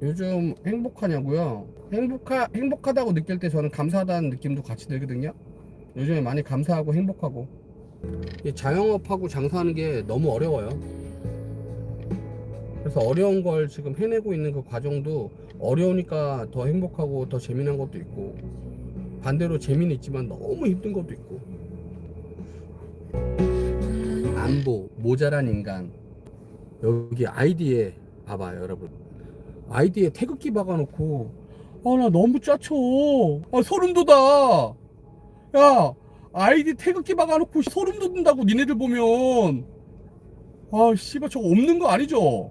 요즘 행복하냐고요? 행복하, 행복하다고 느낄 때 저는 감사하다는 느낌도 같이 들거든요. 요즘에 많이 감사하고 행복하고. 이 자영업하고 장사하는 게 너무 어려워요. 그래서 어려운 걸 지금 해내고 있는 그 과정도 어려우니까 더 행복하고 더 재미난 것도 있고 반대로 재미는 있지만 너무 힘든 것도 있고 안보 모자란 인간 여기 아이디에 봐봐요 여러분 아이디에 태극기 박아놓고 아 나 너무 짜쳐. 아 소름 돋아. 야 아이디 태극기 박아놓고 소름 돋는다고 니네들 보면. 아 씨발 저거 없는 거 아니죠?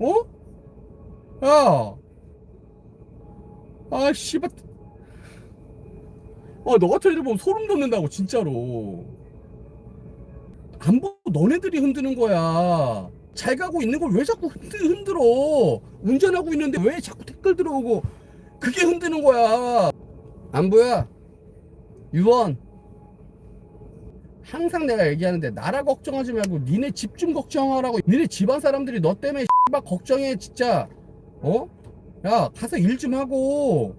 어? 야. 아 씨발. 아너 같은 애들 보면 소름 돋는다고 진짜로. 안 보고 너네들이 흔드는 거야. 잘 가고 있는 걸 왜 자꾸 흔들, 흔들어? 운전하고 있는데 왜 자꾸 댓글 들어오고 그게 흔드는 거야. 안보야 유원 항상 내가 얘기하는데 나라 걱정하지 말고 니네 집 좀 걱정하라고 니네 집안 사람들이 너 때문에 씨발 걱정해 진짜 어? 야 가서 일 좀 하고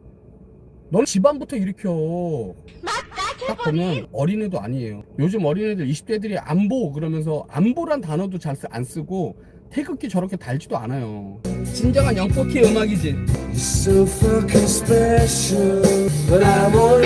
넌 집안부터 일으켜 딱 보면 어린애도 아니에요. 요즘 어린애들 20대들이 안보 그러면서 안보란 단어도 잘 안 쓰고 태극기 저렇게 달지도 않아요. 진정한 영포키 음악이지. So fucking special, but I'm.